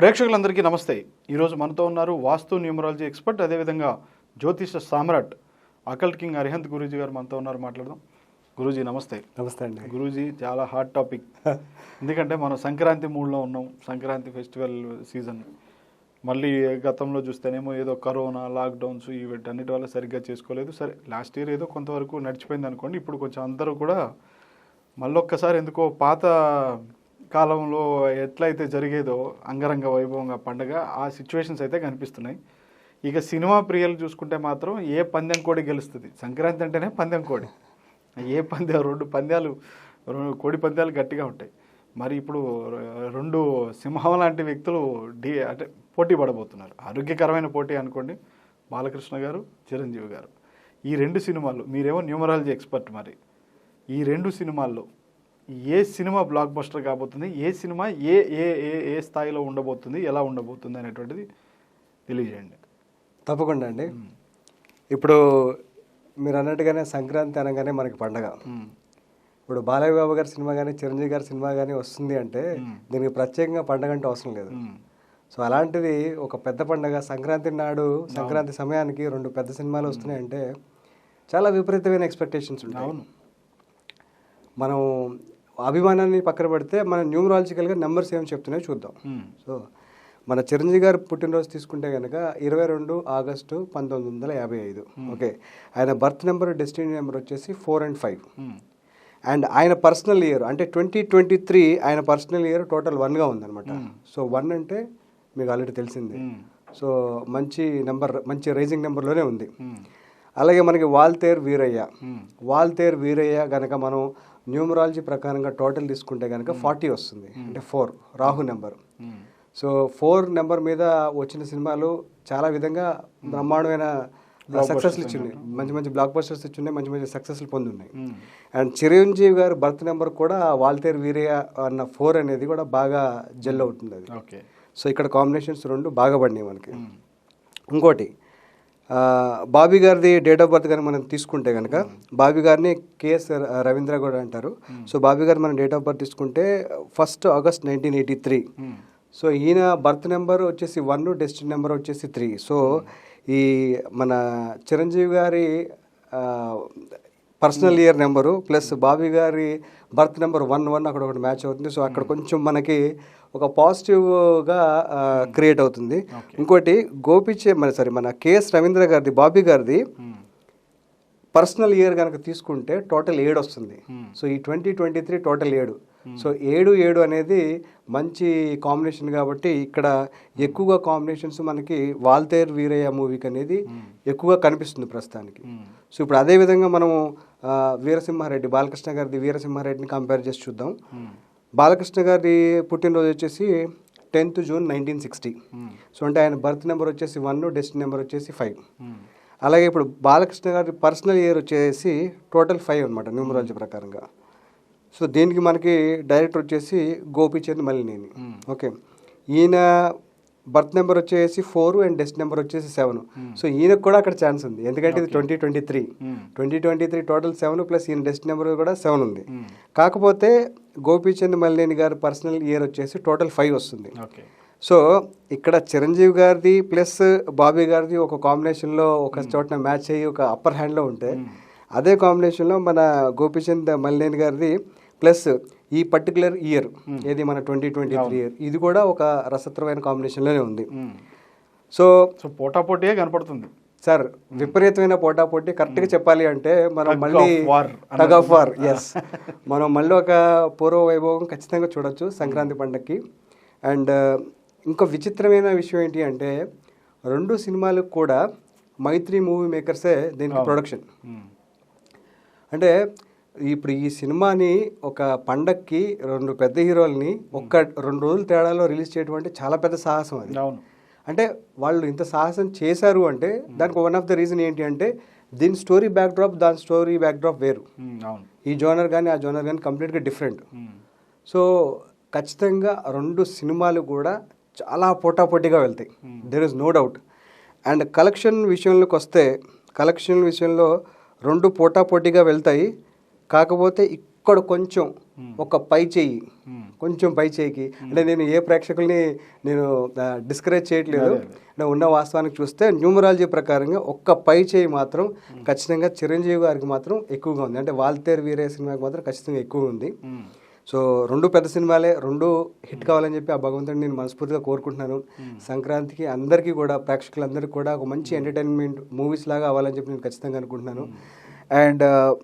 ప్రేక్షకులందరికీ నమస్తే. ఈరోజు మనతో ఉన్నారు వాస్తు న్యూమరాలజీ ఎక్స్పర్ట్ అదేవిధంగా జ్యోతిష సామ్రాట్ అకల్ట్ కింగ్ అరిహంత్ గురూజీ గారు మనతో ఉన్నారు మాట్లాడదాం. గురూజీ నమస్తే. నమస్తే అండి. గురూజీ చాలా హాట్ టాపిక్. ఎందుకంటే మనం సంక్రాంతి మూడ్లో ఉన్నాం. Sankranti festival season. మళ్ళీ గతంలో చూస్తేనేమో ఏదో కరోనా లాక్డౌన్స్ ఈ వీటన్నిటి వల్ల సరిగ్గా చేసుకోలేదు. సరే లాస్ట్ ఇయర్ ఏదో కొంతవరకు నడిచిపోయింది అనుకోండి ఇప్పుడు కొంచెం అందరూ కూడా మళ్ళొక్కసారి ఎందుకో పాత కాలంలో ఎట్లయితే జరిగేదో అంగరంగ వైభవంగా పండగ ఆ సిచ్యువేషన్స్ అయితే కనిపిస్తున్నాయి. ఇక సినిమా ప్రియులు చూసుకుంటే మాత్రం ఏ పందెం కోడి గెలుస్తుంది? సంక్రాంతి అంటేనే పందెం కోడి. ఏ పందెం రెండు పందాలు రెండు కోడి పందాలు గట్టిగా ఉంటాయి. మరి ఇప్పుడు రెండు సింహం లాంటి వ్యక్తులు డి అంటే పోటీ పడబోతున్నారు. ఆరోగ్యకరమైన పోటీ అనుకోండి బాలకృష్ణ గారు చిరంజీవి గారు. ఈ రెండు సినిమాలు మీరేమో న్యూమరాలజీ ఎక్స్పర్ట్ మరి. ఈ రెండు సినిమాల్లో ఏ సినిమా బ్లాక్ బస్టర్ కాబోతుంది? ఏ సినిమా ఏ ఏ ఏ ఏ స్థాయిలో ఉండబోతుంది? ఎలా ఉండబోతుంది అనేటువంటిది తెలియజేయండి. తప్పకుండా అండి. ఇప్పుడు మీరు అన్నట్టుగానే సంక్రాంతి అనగానే మనకి పండగ. ఇప్పుడు బాలయ్య బాబు గారి సినిమా కానీ చిరంజీవి గారి సినిమా కానీ వస్తుంది అంటే దీనికి ప్రత్యేకంగా పండగ అంటే అవసరం లేదు. సో అలాంటిది ఒక పెద్ద పండగ సంక్రాంతి నాడు సంక్రాంతి సమయానికి రెండు పెద్ద సినిమాలు వస్తున్నాయంటే చాలా విపరీతమైన ఎక్స్పెక్టేషన్స్ ఉంటాయి. మనం అభిమానాన్ని పక్కన పెడితే మన న్యూమరాలజికల్గా నెంబర్స్ ఏమి చెప్తున్నాయో చూద్దాం. సో మన చిరంజీవి గారు పుట్టినరోజు తీసుకుంటే కనుక ఇరవై రెండు ఆగస్టు పంతొమ్మిది వందల యాభై ఐదు ఓకే ఆయన బర్త్ నెంబర్ డెస్టినీ నెంబర్ వచ్చేసి ఫోర్ అండ్ ఫైవ్. అండ్ ఆయన పర్సనల్ ఇయర్ అంటే ట్వంటీ ట్వంటీ త్రీ ఆయన పర్సనల్ ఇయర్ టోటల్ వన్గా ఉందన్నమాట సో వన్ అంటే మీకు ఆల్రెడీ తెలిసిందే. సో మంచి నెంబర్ మంచి రైజింగ్ నెంబర్లోనే ఉంది. అలాగే మనకి వాల్తేర్ వీరయ్య. వాల్తేర్ వీరయ్య గనక మనం న్యూమరాలజీ ప్రకారంగా టోటల్ తీసుకుంటే కనుక ఫార్టీ వస్తుంది. అంటే four. Rahu number. Hmm. So four number మీద వచ్చిన సినిమాలు చాలా విధంగా బ్రహ్మాండమైన సక్సెస్లు ఇచ్చింది మంచి మంచి బ్లాక్ బస్టర్స్ ఇచ్చిండే మంచి మంచి సక్సెస్లు పొందున్నాయి. అండ్ చిరంజీవి గారి బర్త్ నెంబర్ కూడా వాల్తేర్ వీరయ్య అన్న ఫోర్ అనేది కూడా బాగా జెల్ అవుతుంది అది. ఓకే సో ఇక్కడ కాంబినేషన్స్ రెండు బాగా పడినాయి మనకి. ఇంకోటి బాబీ గారిది డేట్ ఆఫ్ బర్త్ కానీ మనం తీసుకుంటే కనుక బాబీ గారిని కేఎస్ రవీంద్ర గౌడ్ అంటారు. సో బాబీ గారు మనం డేట్ ఆఫ్ బర్త్ తీసుకుంటే first August nineteen eighty three. So ఈయన బర్త్ నెంబర్ వచ్చేసి వన్ డెస్టిన్ నెంబర్ వచ్చేసి త్రీ. సో ఈ మన చిరంజీవి గారి personal year number plus Bobby గారి బర్త్ నెంబర్ వన్ వన్ అక్కడ ఒకటి మ్యాచ్ అవుతుంది. సో అక్కడ కొంచెం మనకి ఒక పాజిటివ్గా క్రియేట్ అవుతుంది ఇంకోటి గోపిచే మన సారీ మన కేఎస్ రవీంద్ర గారిది బాబీ గారిది. పర్సనల్ ఇయర్ కనుక తీసుకుంటే టోటల్ ఏడు వస్తుంది. సో ఈ ట్వంటీ ట్వంటీ త్రీ టోటల్ ఏడు సో ఏడు ఏడు అనేది మంచి కాంబినేషన్ కాబట్టి ఇక్కడ ఎక్కువగా కాంబినేషన్స్ మనకి వాల్తేర్ వీరయ్య మూవీకి అనేది ఎక్కువగా కనిపిస్తుంది ప్రస్తుతానికి. సో ఇప్పుడు అదే విధంగా మనము వీరసింహారెడ్డి బాలకృష్ణ గారిది వీరసింహారెడ్డిని కంపేర్ చేసి చూద్దాం. బాలకృష్ణ గారి పుట్టినరోజు వచ్చేసి tenth June nineteen sixty. Hmm. So అంటే ఆయన బర్త్ నెంబర్ వచ్చేసి వన్ డెస్టిన్ నెంబర్ వచ్చేసి ఫైవ్. మ్మ్. అలాగే ఇప్పుడు బాలకృష్ణ గారి పర్సనల్ ఇయర్ వచ్చేసి టోటల్ ఫైవ్ అనమాట న్యూమరాలజీ ప్రకారంగా. సో దీనికి మనకి డైరెక్టర్ వచ్చేసి గోపీచంద్ మల్లినేని ఓకే. ఈయన బర్త్ నెంబర్ వచ్చేసి ఫోర్ అండ్ డెస్ట్ నెంబర్ వచ్చేసి సెవెన్. సో ఈయనకు కూడా అక్కడ ఛాన్స్ ఉంది. ఎందుకంటే ఇది twenty twenty three. Hmm. Twenty twenty three total seven plus ఈయన డెస్ట్ నెంబర్ కూడా సెవెన్ ఉంది. మ్మ్. కాకపోతే గోపీచంద్ మల్లినేని గారి పర్సనల్ ఇయర్ వచ్చేసి టోటల్ ఫైవ్ వస్తుంది. సో ఇక్కడ చిరంజీవి గారిది ప్లస్ బాబీ గారిది ఒక కాంబినేషన్లో ఒక చోటన మ్యాచ్ అయ్యి ఒక అప్పర్ హ్యాండ్లో ఉంటే అదే కాంబినేషన్లో మన గోపీచంద్ మల్లేని గారిది ప్లస్ ఈ పర్టికులర్ ఇయర్ ఏది మన ట్వంటీ ట్వంటీ త్రీ ఇయర్ ఇది కూడా ఒక రసత్రమైన కాంబినేషన్లోనే ఉంది. సో సో పోటాపోటీయే కనపడుతుంది. సార్ విపరీతమైన పోటాపోటీ కరెక్ట్గా చెప్పాలి అంటే మనం మళ్ళీ టగ్ ఆఫ్ వార్ ఎస్ మనం మళ్ళీ ఒక పూర్వ వైభవం ఖచ్చితంగా చూడొచ్చు సంక్రాంతి పండగకి అండ్ ఇంకో విచిత్రమైన విషయం ఏంటి అంటే రెండు సినిమాలు కూడా మైత్రి మూవీ మేకర్సే దీనికి ప్రొడక్షన్. అంటే ఇప్పుడు ఈ సినిమాని ఒక పండక్కి రెండు పెద్ద హీరోల్ని ఒక్క రెండు రోజుల తేడాలో రిలీజ్ చేయడం అంటే చాలా పెద్ద సాహసం అది. అవును. అంటే వాళ్ళు ఇంత సాహసం చేశారు అంటే దానికి వన్ ఆఫ్ ద రీజన్ ఏంటి అంటే దీని స్టోరీ బ్యాక్ డ్రాప్ దాని స్టోరీ బ్యాక్ డ్రాప్ వేరు ఈ జోనర్ కానీ ఆ జోనర్ కానీ కంప్లీట్గా డిఫరెంట్. సో ఖచ్చితంగా రెండు సినిమాలు కూడా చాలా పోటాపోటీగా వెళ్తాయి. There is no doubt and collection విషయంలోకి వస్తే కలెక్షన్ విషయంలో రెండు పోటాపోటీగా వెళ్తాయి. కాకపోతే ఇక్కడ కొంచెం. ఒక పై Hmm. కొంచెం పై చేయికి. అంటే నేను ఏ ప్రేక్షకుల్ని నేను డిస్కరేజ్ చేయట్లేదు. అంటే ఉన్న వాస్తవానికి చూస్తే న్యూమరాలజీ ప్రకారంగా ఒక్క పై చేయి మాత్రం ఖచ్చితంగా చిరంజీవి గారికి మాత్రం ఎక్కువగా ఉంది. అంటే వాల్తేరు వీరే సినిమాకి మాత్రం ఖచ్చితంగా ఎక్కువ ఉంది. సో రెండు పెద్ద సినిమాలే రెండు హిట్ కావాలని చెప్పి ఆ భగవంతుడిని నేను మనస్ఫూర్తిగా కోరుకుంటున్నాను. సంక్రాంతికి అందరికీ కూడా ప్రేక్షకులందరికీ కూడా ఒక మంచి ఎంటర్టైన్మెంట్ మూవీస్ లాగా అవ్వాలని చెప్పి నేను ఖచ్చితంగా అనుకుంటున్నాను. అండ్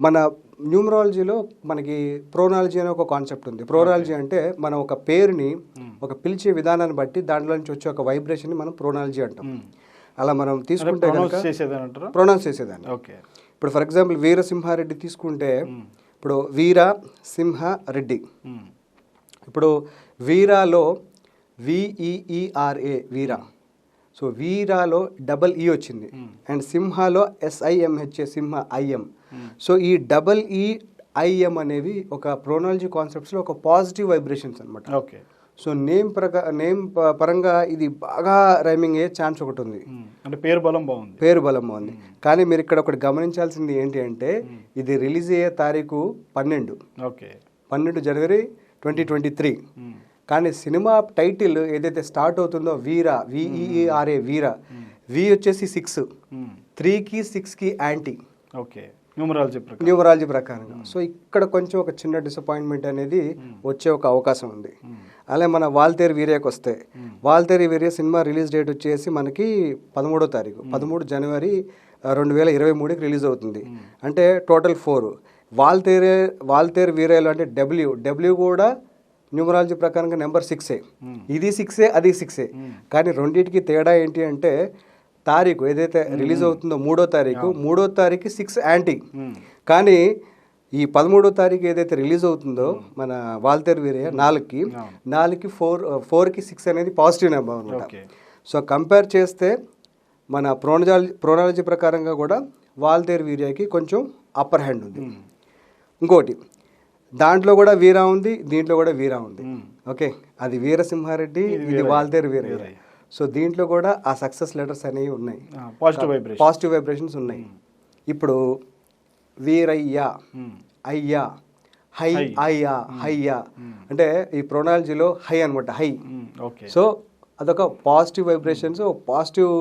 మన న్యూమరాలజీలో మనకి ప్రోనాలజీ అనే ఒక కాన్సెప్ట్ ఉంది. ప్రోనాలజీ అంటే మనం ఒక పేరుని ఒక పిలిచే విధానాన్ని బట్టి దాంట్లో నుంచి వచ్చే ఒక వైబ్రేషన్ మనం ప్రోనాలజీ అంటాం. అలా మనం తీసుకుంటే కనుక ప్రొనౌన్స్ చేసేదాన్ని. ఓకే. ఇప్పుడు ఫర్ ఎగ్జాంపుల్ వీరసింహారెడ్డి తీసుకుంటే. ఇప్పుడు వీర సింహ రెడ్డి. ఇప్పుడు వీరాలో విఈఈఆర్ఏ వీరా. సో వీరాలో డబల్ ఈ వచ్చింది. అండ్ సింహాలో ఎస్ఐఎంహెచ్ఏ సింహ ఐఎం సో ఈ డబల్ ఈ ఐఎం అనేవి ఒక ప్రోనాలజీ కాన్సెప్ట్స్లో ఒక పాజిటివ్ వైబ్రేషన్స్ అనమాట ఓకే. సో నేమ్ ప్రకా నేమ్ పరంగా ఇది బాగా రైమింగ్ అయ్యే ఛాన్స్ ఒకటి ఉంది. మ్మ్. అంటే పేరు బలం బాగుంది. పేరు బలం ఉంది కానీ మీరు ఇక్కడ ఒకటి గమనించాల్సింది ఏంటి అంటే ఇది రిలీజ్ అయ్యే తారీఖు పన్నెండు. ఓకే. పన్నెండు జనవరి ట్వంటీ ట్వంటీ త్రీ. కానీ సినిమా టైటిల్ ఏదైతే స్టార్ట్ అవుతుందో వీరా విఈఆర్ఏ వీరా వి వచ్చేసి సిక్స్. త్రీకి సిక్స్కి యాంటీ. ఓకే. న్యూమరాలజీ ప్రకారం. న్యూమరాలజీ ప్రకారంగా సో ఇక్కడ కొంచెం ఒక చిన్న డిసప్పాయింట్మెంట్ అనేది వచ్చే ఒక అవకాశం ఉంది. అలాగే మన వాల్తేరు వీర్యకి వస్తే వాల్తేరు వీర్య సినిమా రిలీజ్ డేట్ వచ్చేసి మనకి పదమూడో తారీఖు. పదమూడు జనవరి రెండు వేల ఇరవై మూడుకి రిలీజ్ అవుతుంది. అంటే టోటల్ ఫోర్. వాల్తేరే వాల్తేరు వీరేలు అంటే డబ్ల్యూ డబ్ల్యూ కూడా న్యూమరాలజీ ప్రకారంగా నెంబర్ సిక్సే. ఇది సిక్సే అది సిక్సే. కానీ రెండింటికి తేడా ఏంటి అంటే తారీఖు ఏదైతే రిలీజ్ అవుతుందో మూడో తారీఖు మూడో తారీఖు సిక్స్ యాంటీ. కానీ ఈ పదమూడో తారీఖు ఏదైతే రిలీజ్ అవుతుందో మన వాల్తేరు వీరయ్య నాలుగుకి నాలుగుకి ఫోర్ ఫోర్కి సిక్స్ అనేది పాజిటివ్ నెంబర్ అనమాట. సో కంపేర్ చేస్తే మన ప్రోనజాలజీ ప్రోనాలజీ ప్రకారంగా కూడా వాల్తేరు వీర్యకి కొంచెం అప్పర్ హ్యాండ్ ఉంది. ఇంకోటి దాంట్లో కూడా వీరా ఉంది దీంట్లో కూడా వీరా ఉంది. ఓకే? అది వీరసింహారెడ్డి ఇది ఇది వీరయ్య. వాల్తేరు వీరయ్య. వీరయ్య. సో దీంట్లో కూడా ఆ సక్సెస్ లెటర్స్ అనేవి ఉన్నాయి. పాజిటివ్ వైబ్రేషన్ పాజిటివ్ వైబ్రేషన్స్ ఉన్నాయి. ఇప్పుడు వీరయ్య. అయ్యా హై. అయ్యా హయ్యా. అంటే ఈ ప్రొనాలజీలో హై అనమాట హై. సో అదొక పాజిటివ్ వైబ్రేషన్స్ పాజిటివ్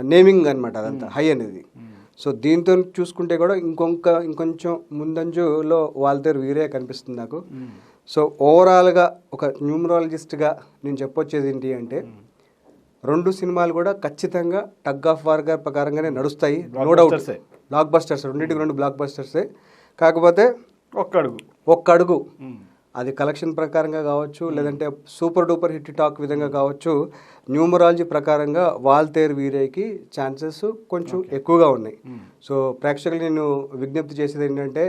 నేమింగ్ అనమాట అదంతా హై అనేది. సో దీంతో చూసుకుంటే కూడా ఇంకొక ఇంకొంచెం ముందంజులో వాళ్ళతో వీరే కనిపిస్తుంది నాకు. సో ఓవరాల్గా ఒక న్యూమరాలజిస్ట్గా నేను చెప్పొచ్చేది ఏంటి అంటే రెండు సినిమాలు కూడా ఖచ్చితంగా టగ్ ఆఫ్ వార్ గారి ప్రకారంగానే నడుస్తాయి నో డౌట్. బ్లాక్ బస్టర్స్ రెండింటికి రెండు బ్లాక్ బస్టర్సే కాకపోతే ఒక్క అడుగు ఒక్క అడుగు. అది కలెక్షన్ ప్రకారంగా కావచ్చు లేదంటే సూపర్ డూపర్ హిట్ టాక్ విధంగా కావచ్చు న్యూమరాలజీ ప్రకారంగా వాల్తేరు వీరేకి ఛాన్సెస్ కొంచెం ఎక్కువగా ఉన్నాయి. సో ప్రేక్షకులు నేను విజ్ఞప్తి చేసేది ఏంటంటే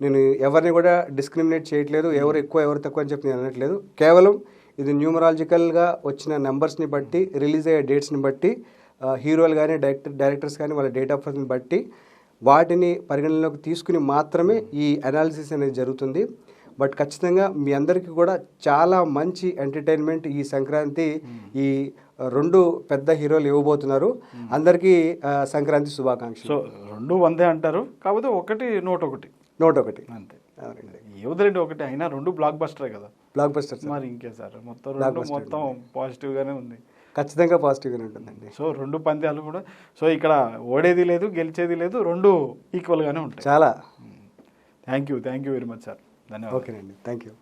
నేను ఎవరిని కూడా డిస్క్రిమినేట్ చేయట్లేదు ఎవరు ఎక్కువ ఎవరు తక్కువ అని చెప్పి నేను అనట్లేదు. కేవలం ఇది న్యూమరాలజికల్గా వచ్చిన నెంబర్స్ని బట్టి రిలీజ్ అయ్యే డేట్స్ని బట్టి హీరోలు కానీ డైరెక్టర్ డైరెక్టర్స్ కానీ వాళ్ళ డేట్ ఆఫ్ బర్త్ని బట్టి వాటిని పరిగణనలోకి తీసుకుని మాత్రమే ఈ అనాలిసిస్ అనేది జరుగుతుంది. బట్ ఖచ్చితంగా మీ అందరికీ కూడా చాలా మంచి ఎంటర్టైన్మెంట్ ఈ సంక్రాంతి ఈ రెండు పెద్ద హీరోలు ఇవ్వబోతున్నారు. అందరికీ సంక్రాంతి శుభాకాంక్షలు. సో రెండు వందే అంటారు కాకపోతే ఒకటి నూట ఒకటి నోట్ ఒకటి అంతే యువతరెడ్డి ఒకటి అయినా రెండు బ్లాక్ బస్టరే కదా. బ్లాక్ బస్టర్స్ మరి ఇంకే సార్ మొత్తం రెండు మొత్తం పాజిటివ్ గానే ఉంది. ఖచ్చితంగా పాజిటివ్గానే ఉంటుందండి. సో రెండు పంద్యాలు కూడా. సో ఇక్కడ ఓడేది లేదు గెలిచేది లేదు రెండు ఈక్వల్ గానే ఉంటాయి. చాలా. Thank you thank you very much sir ధన్యవాదాలు. ఓకేనండి. Thank you